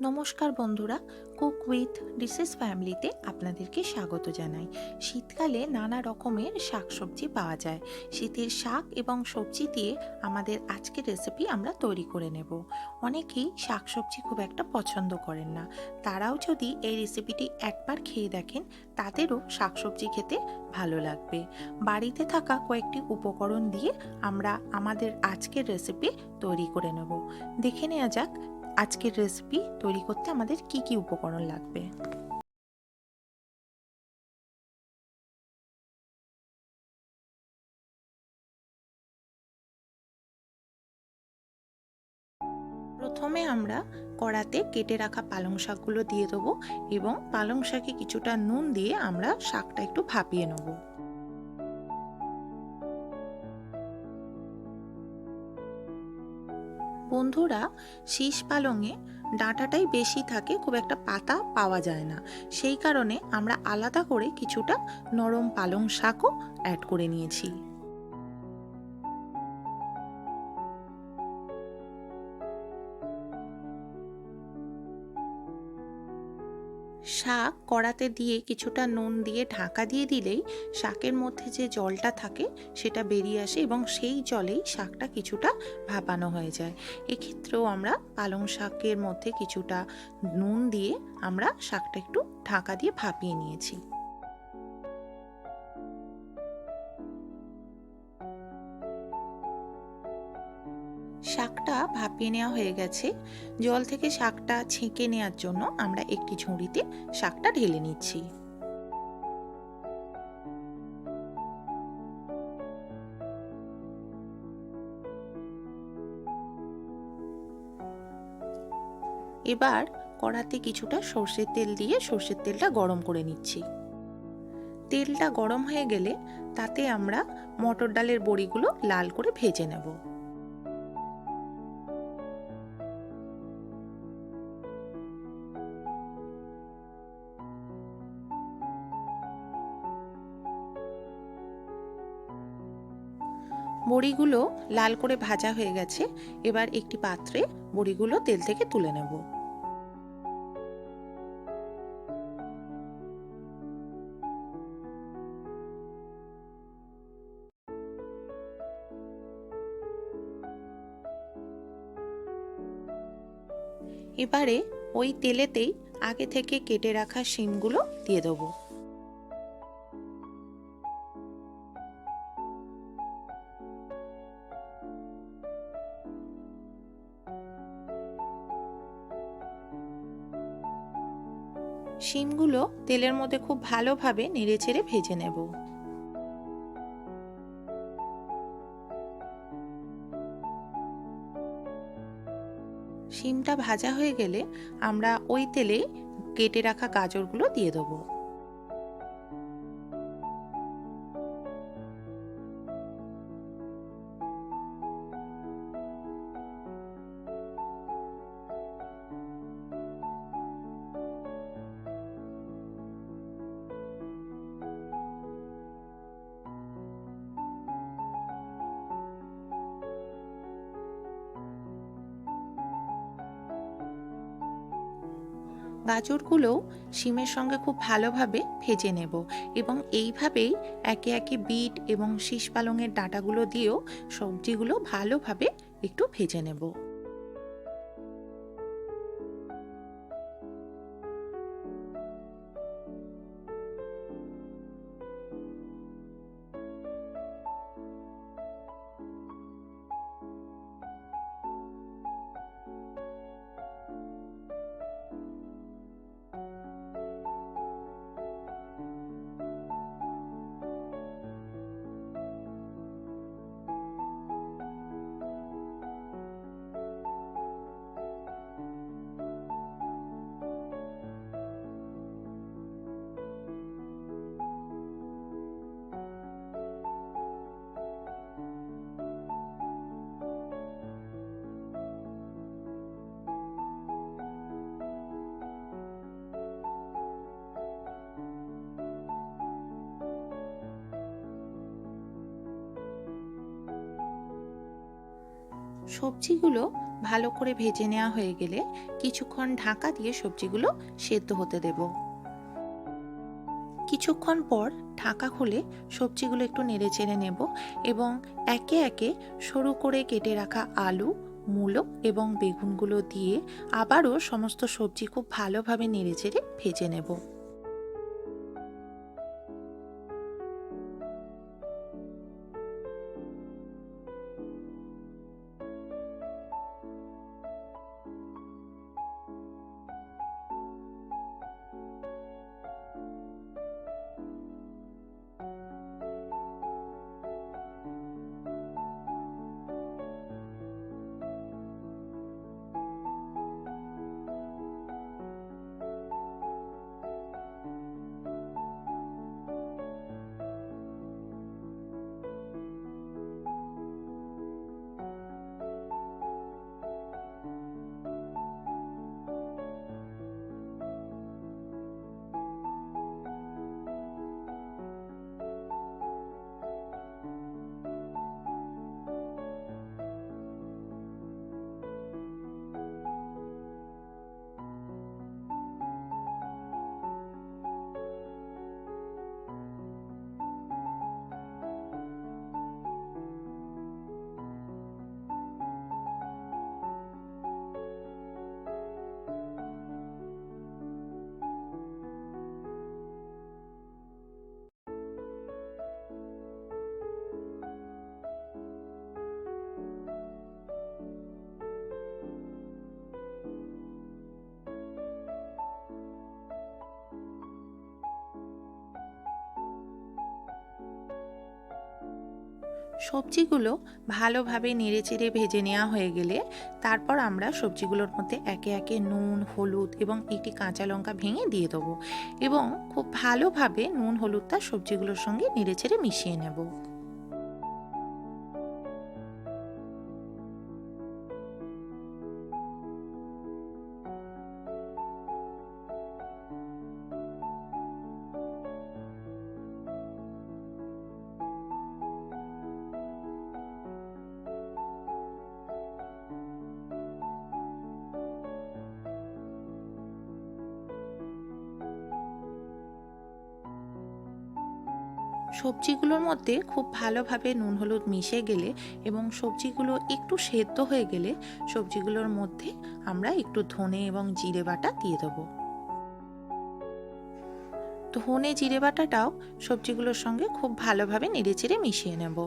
নমস্কার বন্ধুরা, cook with dishes ফ্যামিলিতে আপনাদেরকে স্বাগত জানাই। শীতকালে নানা রকমের শাকসবজি পাওয়া যায়। শীতের শাক এবং সবজি দিয়ে আমাদের আজকের রেসিপি আমরা তৈরি করে নেব। অনেকেই শাকসবজি খুব একটা পছন্দ করেন না। তারাও যদি এই রেসিপিটি একবার খেয়ে দেখেন, তাদেরও শাকসবজি খেতে ভালো লাগবে। বাড়িতে থাকা কয়েকটি উপকরণ দিয়ে আমরা আমাদের আজকের রেসিপি তৈরি করে নেব। দেখে নেওয়া যাক আজকের রেসিপি তৈরি করতে আমাদের কি কি উপকরণ লাগবে? প্রথমে আমরা কড়াতে কেটে রাখা পালং শাকগুলো দিয়ে দেবো এবং পালং শাকে কিছুটা নুন দিয়ে আমরা শাকটা একটু ভাপিয়ে নেব। বন্ধুরা, শীষ পালংয়ে ডাঁটাটাই বেশি থাকে, খুব একটা পাতা পাওয়া যায় না। সেই কারণে আমরা আলাদা করে কিছুটা নরম পালং শাকও অ্যাড করে নিয়েছি। শাক কড়াতে দিয়ে কিছুটা নুন দিয়ে ঢাকা দিয়ে দিলেই শাকের মধ্যে যে জলটা থাকে সেটা বেরিয়ে আসে এবং সেই জলেই শাকটা কিছুটা ভাপানো হয়ে যায়। এক্ষেত্রেও আমরা পালং শাকের মধ্যে কিছুটা নুন দিয়ে আমরা শাকটা একটু ঢাকা দিয়ে ভাপিয়ে নিয়েছি। শাকটা নেওয়া হয়ে গেছে। জল থেকে শাকটা ছেঁকে নেওয়ার জন্য আমরা একটি ঝুড়িতে শাকটা ঢেলে নিচ্ছি। এবার কড়াতে কিছুটা সর্ষের তেল দিয়ে সর্ষের তেলটা গরম করে নিচ্ছি। তেলটা গরম হয়ে গেলে তাতে আমরা মটর ডালের বড়িগুলো লাল করে ভেজে নেব। বড়িগুলো লাল করে ভাজা হয়ে গেছে, এবার একটি পাত্রে বড়িগুলো তেল থেকে তুলে নেব। এবারে ওই তেলেতেই আগে থেকে কেটে রাখা শিমগুলো দিয়ে দেবো। শিমগুলো তেলের মধ্যে খুব ভালোভাবে নেড়ে ছেড়ে ভেজে নেব। শিমটা ভাজা হয়ে গেলে আমরা ওই তেলে কেটে রাখা গাজরগুলো দিয়ে দেবো। গাজরগুলোও শিমের সঙ্গে খুব ভালোভাবে ভেজে নেব এবং এইভাবেই একে একে বিট এবং শীষ পালংয়ের ডাঁটাগুলো দিয়েও সবজিগুলো ভালোভাবে একটু ভেজে নেব। সবজিগুলো ভালো করে ভেজে নেওয়া হয়ে গেলে কিছুক্ষণ ঢাকা দিয়ে সবজিগুলো সেদ্ধ হতে দেব। কিছুক্ষণ পর ঢাকা খুলে সবজিগুলো একটু নেড়ে চেড়ে নেব এবং একে একে সরু করে কেটে রাখা আলু, মূলো এবং বেগুনগুলো দিয়ে আবারও সমস্ত সবজি খুব ভালোভাবে নেড়ে চেড়ে ভেজে নেব। সবজিগুলো ভালোভাবে নেড়েচেড়ে ভেজে নেওয়া হয়ে গেলে তারপর আমরা সবজিগুলোর মধ্যে একে একে নুন, হলুদ এবং একটি কাঁচা লঙ্কা ভেঙে দিয়ে দেবো এবং খুব ভালোভাবে নুন, হলুদটা সবজিগুলোর সঙ্গে নেড়েচেড়ে মিশিয়ে নেব। সবজিগুলোর মধ্যে খুব ভালোভাবে নুন হলুদ মিশে গেলে এবং সবজিগুলো একটু সেদ্ধ হয়ে গেলে সবজিগুলোর মধ্যে আমরা একটু ধনে এবং জিরে বাটা দিয়ে দেবো। ধনে জিরে বাটাটাও সবজিগুলোর সঙ্গে খুব ভালোভাবে নেড়েচেড়ে মিশিয়ে নেব।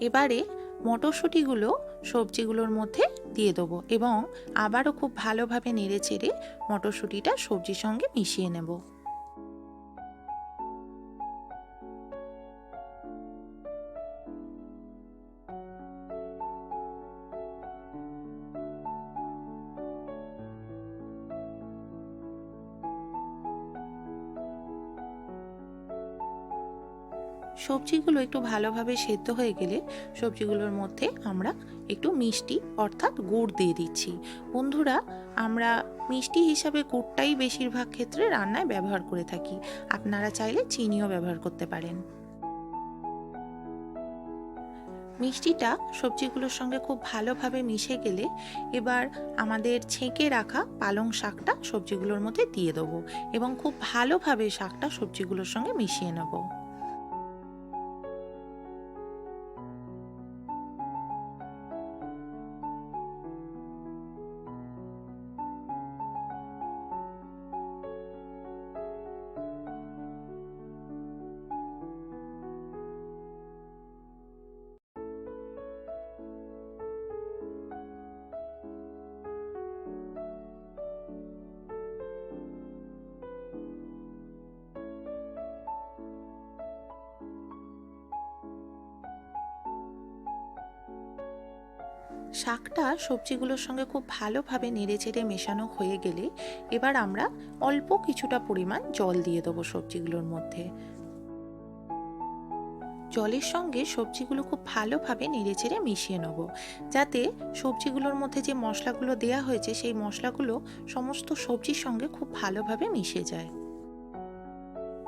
এবারে মটরশুঁটিগুলো সবজিগুলোর মধ্যে দিয়ে দেবো এবং আবারও খুব ভালোভাবে নেড়ে চেড়ে মটরশুঁটিটা সবজির সঙ্গে মিশিয়ে নেব। সবজিগুলো একটু ভালোভাবে সেদ্ধ হয়ে গেলে সবজিগুলোর মধ্যে আমরা একটু মিষ্টি অর্থাৎ গুড় দিয়ে দিচ্ছি। বন্ধুরা, আমরা মিষ্টি হিসাবে গুড়টাই বেশিরভাগ ক্ষেত্রে রান্নায় ব্যবহার করে থাকি। আপনারা চাইলে চিনিও ব্যবহার করতে পারেন। মিষ্টিটা সবজিগুলোর সঙ্গে খুব ভালোভাবে মিশে গেলে এবার আমাদের ছেঁকে রাখা পালং শাকটা সবজিগুলোর মধ্যে দিয়ে দেবো এবং খুব ভালোভাবে শাকটা সবজিগুলোর সঙ্গে মিশিয়ে নেব। শাকটা সবজিগুলোর সঙ্গে খুব ভালোভাবে নেড়েচেড়ে মেশানো হয়ে গেলে এবার আমরা অল্প কিছুটা পরিমাণ জল দিয়ে দেবো সবজিগুলোর মধ্যে। জলের সঙ্গে সবজিগুলো খুব ভালোভাবে নেড়েচেড়ে মিশিয়ে নেব, যাতে সবজিগুলোর মধ্যে যে মশলাগুলো দেয়া হয়েছে সেই মশলাগুলো সমস্ত সবজির সঙ্গে খুব ভালোভাবে মিশে যায়।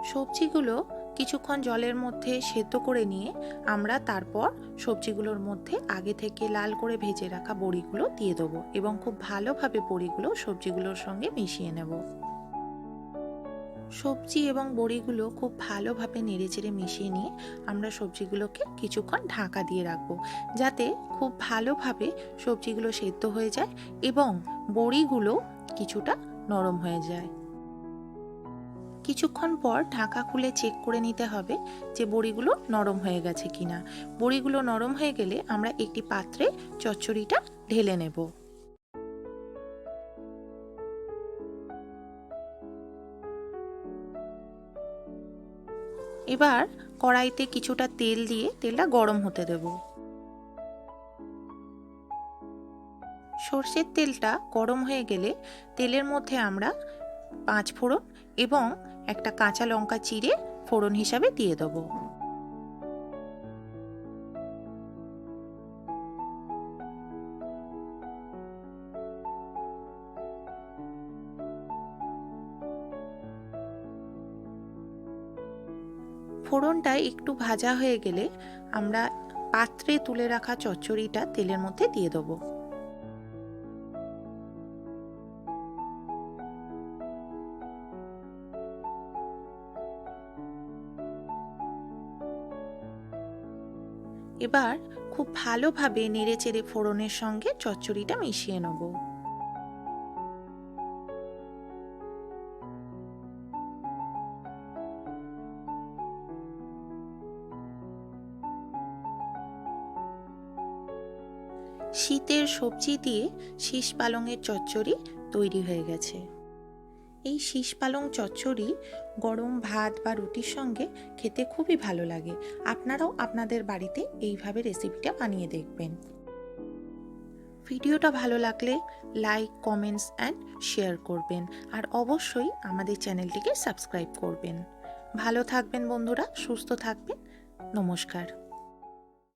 সবজিগুলো কিছুক্ষণ জলের মধ্যে সেদ্ধ করে নিয়ে আমরা তারপর সবজিগুলোর মধ্যে আগে থেকে লাল করে ভেজে রাখা বড়িগুলো দিয়ে দেবো এবং খুব ভালোভাবে বড়িগুলো সবজিগুলোর সঙ্গে মিশিয়ে নেব। সবজি এবং বড়িগুলো খুব ভালোভাবে নেড়েচেড়ে মিশিয়ে নিয়ে আমরা সবজিগুলোকে কিছুক্ষণ ঢাকা দিয়ে রাখব যাতে খুব ভালোভাবে সবজিগুলো সেদ্ধ হয়ে যায় এবং বড়িগুলো কিছুটা নরম হয়ে যায়। কিছুক্ষণ পর ঢাকা খুলে চেক করে নিতে হবে যে বড়িগুলো নরম হয়ে গেছে কিনা। বড়িগুলো নরম হয়ে গেলে আমরা একটি পাত্রে চচ্চড়িটা ঢেলে নেব। এবার কড়াইতে কিছুটা তেল দিয়ে তেলটা গরম হতে দেব। সর্ষের তেলটা গরম হয়ে গেলে তেলের মধ্যে আমরা পাঁচ ফোড়ন এবং একটা কাঁচা লঙ্কা চিড়ে ফোড়ন হিসাবে দিয়ে দেবো। ফোড়নটা একটু ভাজা হয়ে গেলে আমরা পাত্রে তুলে রাখা চচ্চড়িটা তেলের মধ্যে দিয়ে দেবো। এবার খুব ভালোভাবে নেড়েচেড়ে ফোড়নের সঙ্গে চচ্চড়িটা মিশিয়ে নেব। শীতের সবজি দিয়ে শীষ পালংয়ের চচ্চড়ি তৈরি হয়ে গেছে। এই শীষ পালং চচ্চড়ি, গরম ভাত বা রুটির সঙ্গে খেতে খুবই ভালো লাগে। আপনারাও আপনাদের বাড়িতে এইভাবে রেসিপিটা বানিয়ে দেখবেন। ভিডিওটা ভালো লাগলে লাইক কমেন্টস অ্যান্ড শেয়ার করবেন। আর অবশ্যই আমাদের চ্যানেলটিকে সাবস্ক্রাইব করবেন। ভালো থাকবেন বন্ধুরা, সুস্থ থাকবেন। নমস্কার।